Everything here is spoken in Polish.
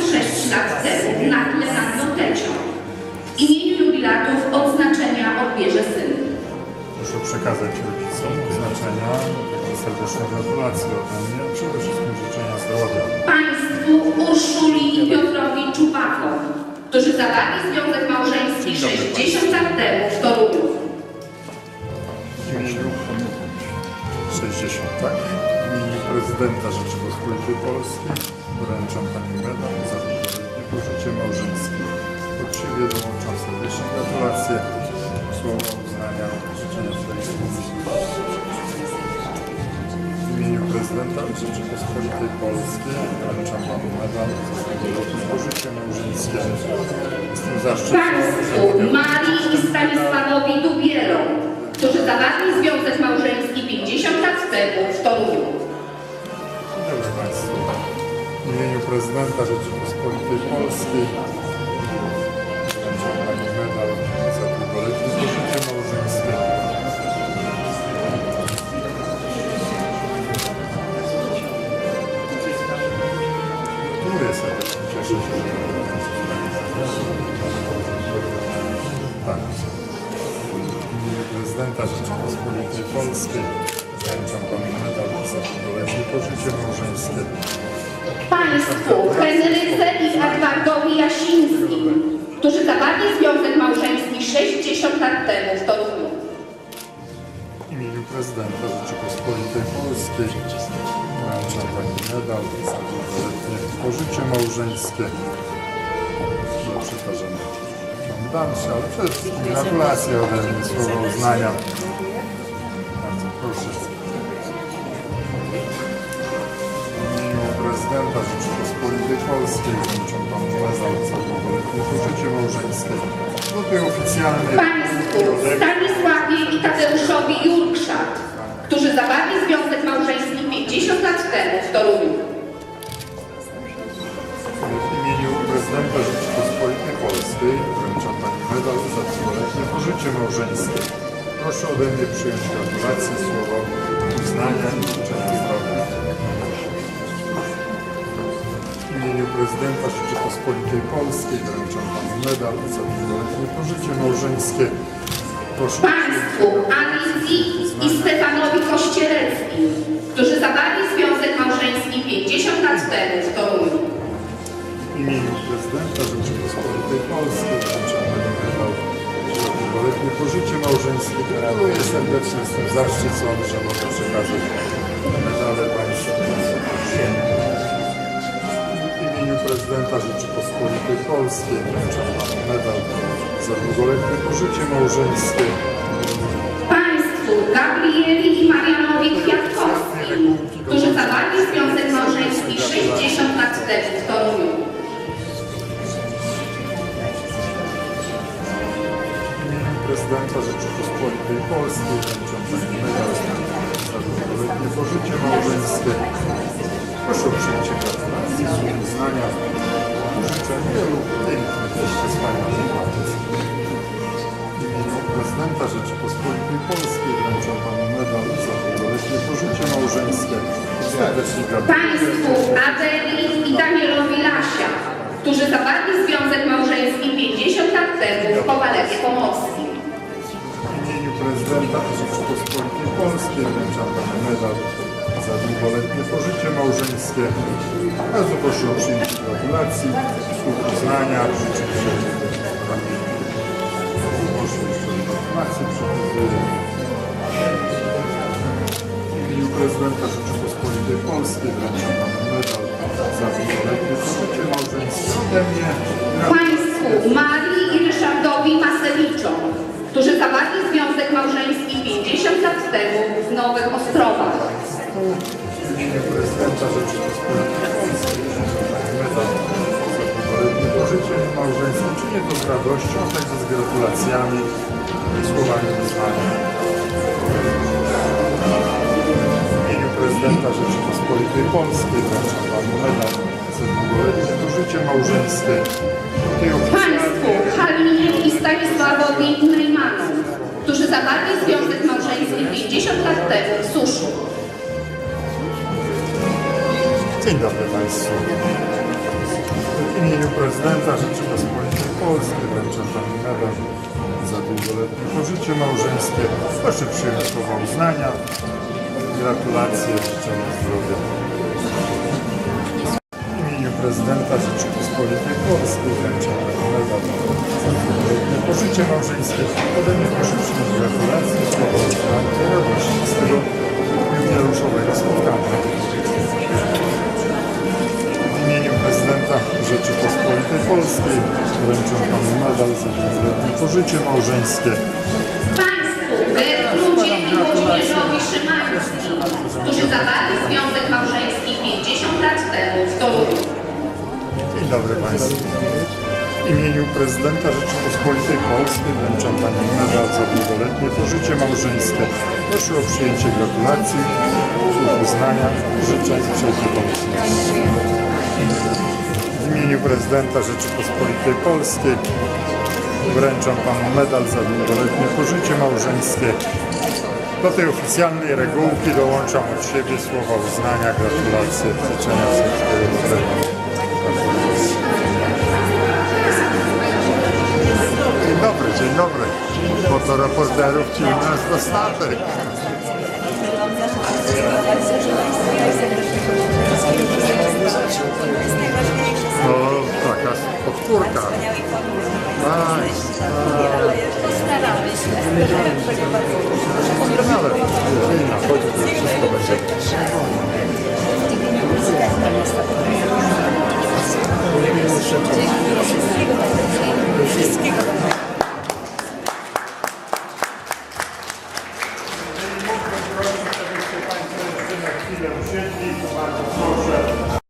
66 lat temu nagle nad notecią. W imieniu jubilatów odznaczenia odbierze syn. Proszę przekazać rodzicom oznaczenia takie serdeczne gratulacje ode mnie, a przede wszystkim życzenia zdrowia. Państwu Urszuli i Piotrowi Czubakom, którzy zawarli związek małżeński 60 lat temu w Toruniu. W imieniu 60, tak? W imieniu prezydenta Rzeczypospolitej Polskiej wręczam Pani medal za długoletnie pożycie małżeńskie. Siebie dołączam serdeczne gratulacje, słowa uznania, życzenia swoich W imieniu prezydenta Rzeczypospolitej Polskiej wręczam Panu medal za długoletnie pożycie małżeńskie. Jestem zaszczycony, Marii i Stanisławowi Dubielom, prezydenta Rzeczypospolitej Polskiej Pani medal za długoletnie pożycie małżeńskie. Dziękuję serdecznie. Cieszę się, Tak. Prezydenta Rzeczypospolitej Polskiej wręczam Panu medal za długoletnie pożycie małżeńskie. Państwu Henryce i Edwardowi Jasińskim, którzy zawarli związek małżeński 60 lat temu w Toruniu. W imieniu prezydenta Rzeczypospolitej Polskiej wręczam Pani medal pożycie małżeńskie. Do przekażenia Panu Damsie, ale przede wszystkim gratulacje ode mnie, słowo uznania. Prezydenta Rzeczypospolitej Polskiej wręczam Panu medal za długoletnie pożycie małżeńskie. Do tej oficjalnej Państwu Stanisławie i Tadeuszowi Jurkszat, którzy zawarli związek małżeński 50 lat temu w Toruniu. W imieniu prezydenta Rzeczypospolitej Polskiej wręczam Pani medal za dwuletnie pożycie małżeńskie. Proszę ode mnie przyjąć gratulacje, słowo uznania i życzenia imieniu prezydenta Rzeczypospolitej Polskiej wręczam Pani medal za dwuletnie pożycie małżeńskie. Proszę Państwu Alicji i Stefanowi Kościeleckim, którzy zawarli związek małżeński 50 lat temu w Toruniu. W imieniu prezydenta Rzeczypospolitej Polskiej wręczam Pani medal za długoletnie pożycie małżeńskie. Gratuluję serdecznie, jestem zaszczycony, że mogę przekazać medale Państwu. Prezydenta Rzeczypospolitej Polskiej wręczam Panu medal za długoletnie pożycie małżeńskie. Państwu Gabrieli i Marianowi Kwiatkowskim, którzy zawarli związek małżeński 60 lat temu w Toruniu. Prezydenta Rzeczypospolitej Polskiej wręczam Pani medal za długoletnie pożycie małżeńskie. Proszę o przyjęcie słów uznania. Życzę wielu pięknych wspaniałych. W imieniu prezydenta Rzeczypospolitej Polskiej wręczam Panu medal za długoletnie pożycie małżeńskie. Serdecznie gratuluję. Państwu Adeli i Danielowi Lasia, którzy zawarli związek małżeński 50 lat temu w Kowalewie Pomorskim. W imieniu prezydenta Rzeczypospolitej Polskiej wręczam Panu medal za długoletnie pożycie małżeńskie. Bardzo proszę o przyjęcie gratulacji, słów uznania, życzę Proszę jeszcze gratulacje przekazuję. W imieniu prezydenta Rzeczypospolitej Polskiej wręczam Panu medal za długoletnie pożycie małżeńskie. Ode mnie prezydenta Rzeczypospolitej Polskiej medal za długoletnie pożycie małżeńskie czynię to z radością, a także z gratulacjami i słowami uznania. W imieniu prezydenta Rzeczypospolitej Polskiej wręczam Panu medal za długoletnie pożycie małżeńskie. Tej Państwu Halinie i Stanisławowi Neumannom, którzy zawarli związek małżeński 50 lat temu w Suszu. Dzień dobry Państwu. imieniu prezydenta Rzeczypospolitej Polskiej wręczam Pani medal za długoletnie pożycie małżeńskie. Proszę przyjąć słowa uznania. Gratulacje, życzenia zdrowia. W imieniu prezydenta Rzeczypospolitej Polskiej wręczam Pani medal za długoletnie pożycie małżeńskie. Ode mnie proszę przyjąć gratulacje, słowa uznania i radości z tego jubileuszowego spotkania. Polskiej wręczam Panu medal za długoletnie pożycie małżeńskie. Państwu, Gertrudzie i Włodzimierzowi Szymańskim, którzy zawarli związek małżeński 50 lat temu w Toruniu. Dzień dobry Państwu. W imieniu prezydenta Rzeczypospolitej Polskiej wręczam Pani medal za długoletnie pożycie małżeńskie. Proszę o przyjęcie gratulacji, uznania, życzeń i wszelkiej pomocności. W imieniu prezydenta Rzeczypospolitej Polskiej wręczam panu medal za długoletnie pożycie małżeńskie. Do tej oficjalnej regułki dołączam od siebie słowa uznania, gratulacje, życzenia wszystkiego dobrego. Dzień dobry, dzień dobry. Fotoreporterów ci u nas dostatek. 库尔塔。